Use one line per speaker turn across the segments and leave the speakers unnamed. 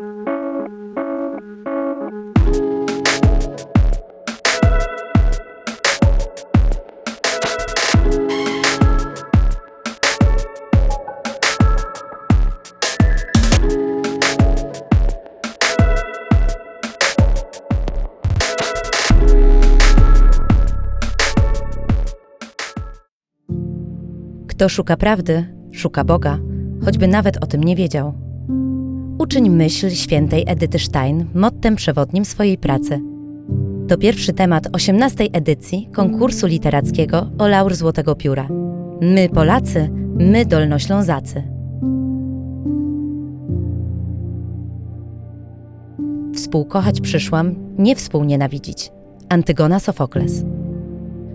Kto szuka prawdy, szuka Boga, choćby nawet o tym nie wiedział. Uczyń myśl świętej Edyty Stein mottem przewodnim swojej pracy. To pierwszy temat 18 edycji konkursu literackiego o laur Złotego Pióra. My Polacy, my Dolnoślązacy. Współkochać przyszłam, nie współnienawidzić. Antygona Sofokles.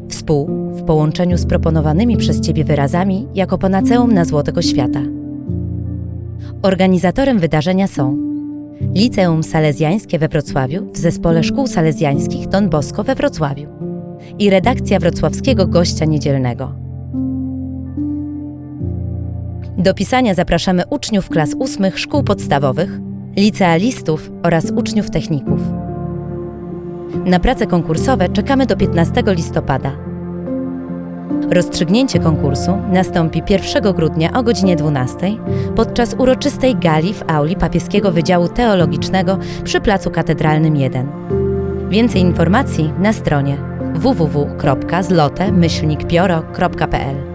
Współ w połączeniu z proponowanymi przez Ciebie wyrazami jako panaceum na złotego świata. Organizatorem wydarzenia są Liceum Salezjańskie we Wrocławiu w Zespole Szkół Salezjańskich Don Bosco we Wrocławiu i redakcja wrocławskiego gościa niedzielnego. Do pisania zapraszamy uczniów klas ósmych szkół podstawowych, licealistów oraz uczniów techników. Na prace konkursowe czekamy do 15 listopada. Rozstrzygnięcie konkursu nastąpi 1 grudnia o godzinie 12 podczas uroczystej gali w auli Papieskiego Wydziału Teologicznego przy Placu Katedralnym 1. Więcej informacji na stronie www.zlote-pioro.pl